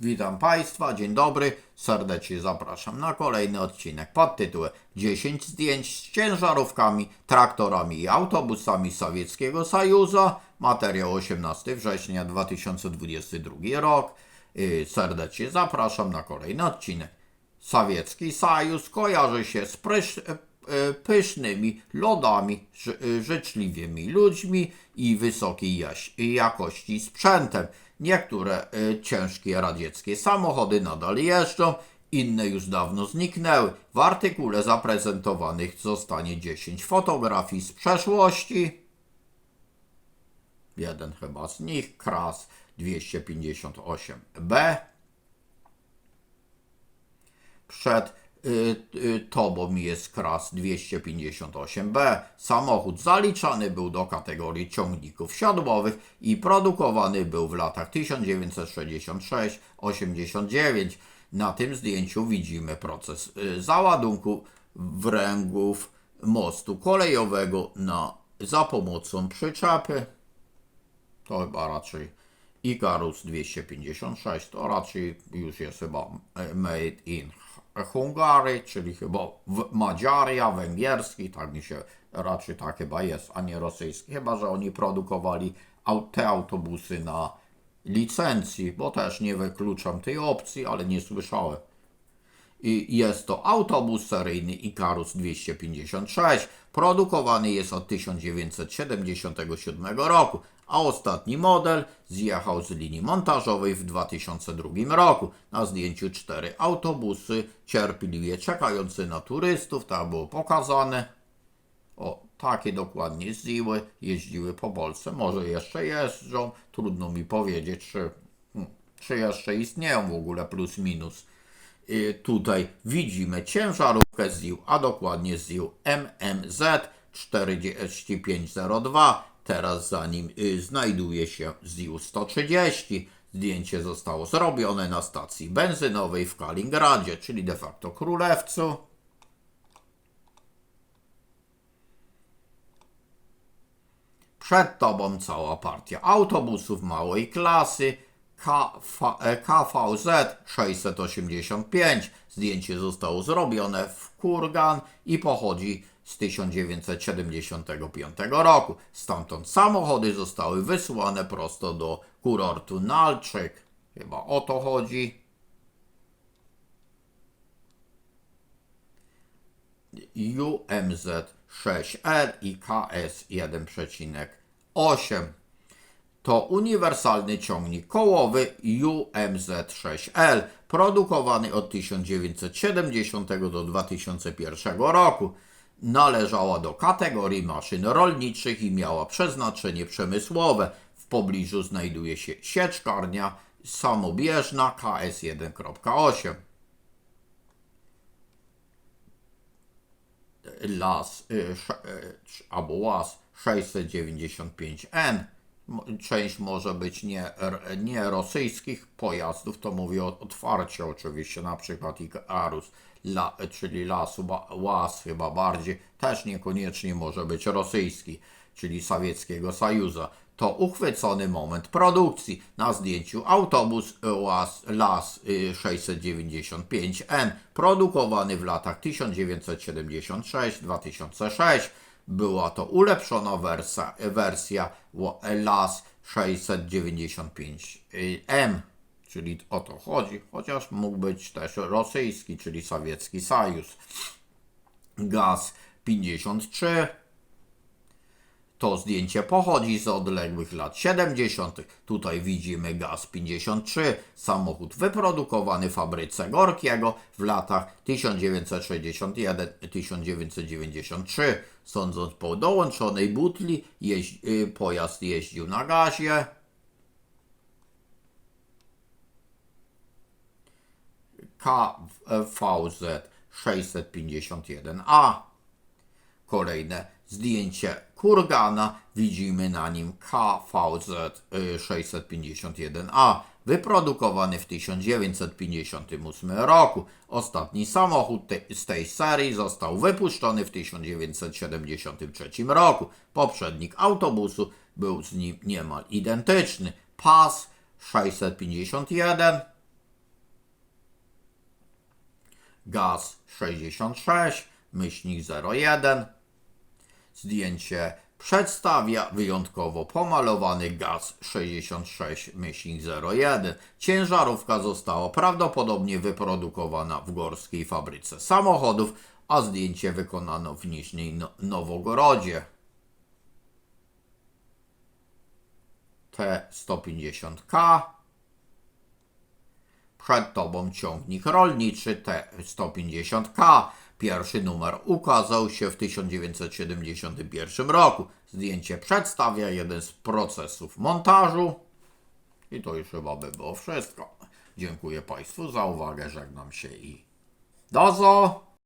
Witam Państwa, dzień dobry. Serdecznie zapraszam na kolejny odcinek pod tytułem 10 zdjęć z ciężarówkami, traktorami i autobusami Sowieckiego Sojuzu. Materiał 18 września 2022 rok. Yy, Serdecznie zapraszam na kolejny odcinek. Sowiecki Sojus kojarzy się z pysznymi lodami, e, życzliwymi ludźmi i wysokiej jakości sprzętem. Niektóre e, ciężkie radzieckie samochody nadal jeżdżą, inne już dawno zniknęły. W artykule zaprezentowanych zostanie 10 fotografii z przeszłości. Jeden chyba z nich, Kras 258B. Przed tobą jest Kras 258B. Samochód zaliczany był do kategorii ciągników siodłowych i produkowany był w latach 1966-89. Na tym zdjęciu widzimy proces y, załadunku wręgów mostu kolejowego na, za pomocą przyczepy. To chyba raczej Icarus 256, to raczej już jest chyba e, made in Hungary, czyli chyba Madziaria, węgierski, tak mi się raczej tak chyba jest, a nie rosyjski. Chyba, że oni produkowali te autobusy na licencji, bo też nie wykluczam tej opcji, ale nie słyszałem. Jest to autobus seryjny Icarus 256. Produkowany jest od 1977 roku, a ostatni model zjechał z linii montażowej w 2002 roku. Na zdjęciu cztery autobusy cierpliwie czekające na turystów, tak było pokazane. O, takie dokładnie ziły jeździły po Polsce. Może jeszcze jeżdżą, trudno mi powiedzieć, czy, hmm, czy jeszcze istnieją w ogóle plus minus. Y, tutaj widzimy ciężarówkę ZIL, a dokładnie ZIL MMZ 4502. Teraz za nim y, znajduje się ZIL 130. Zdjęcie zostało zrobione na stacji benzynowej w Kaliningradzie, czyli de facto Królewcu. Przed tobą cała partia autobusów małej klasy KV, KVZ 685. Zdjęcie zostało zrobione w Kurgan i pochodzi z 1975 roku. Stamtąd samochody zostały wysłane prosto do kurortu Nalczyk. Chyba o to chodzi. UMZ 6R i KS 1,8. To uniwersalny ciągnik kołowy UMZ6L, produkowany od 1970 do 2001 roku. Należała do kategorii maszyn rolniczych i miała przeznaczenie przemysłowe. W pobliżu znajduje się sieczkarnia samobieżna KS1.8. las y, y, sz- albo łaz 695N. Część może być nie, nie rosyjskich pojazdów, to mówię otwarcie oczywiście, na przykład Icarus, la, czyli las Ła- łaz chyba bardziej, też niekoniecznie może być rosyjski, czyli Sowieckiego Sojuzu. To uchwycony moment produkcji. Na zdjęciu autobus y, łaz, las y, 695N, produkowany w latach 1976-2006. Była to ulepszona wersja, wersja las 695M, czyli o to chodzi, chociaż mógł być też rosyjski, czyli Sowiecki Sojusz. Gaz 53, to zdjęcie pochodzi z odległych lat 70. Tutaj widzimy Gaz 53, samochód wyprodukowany w fabryce Gorkiego w latach 1961-1993. Sądząc po dołączonej butli, jeździ, y, pojazd jeździł na gazie. KVZ 651A. Kolejne zdjęcie kurgana. Widzimy na nim KVZ y, 651A, wyprodukowany w 1958 roku. Ostatni samochód z tej serii został wypuszczony w 1973 roku. Poprzednik autobusu był z nim niemal identyczny. PAS 651 gaz 66, myślnik 01. Zdjęcie przedstawia wyjątkowo pomalowany gaz 66-01. Ciężarówka została prawdopodobnie wyprodukowana w górskiej fabryce samochodów, a zdjęcie wykonano w Niżnej No- Nowogorodzie. T150K. Przed tobą ciągnik rolniczy T150K. Pierwszy numer ukazał się w 1971 roku. Zdjęcie przedstawia jeden z procesów montażu. I to już chyba by było wszystko. Dziękuję Państwu za uwagę, żegnam się i do zo!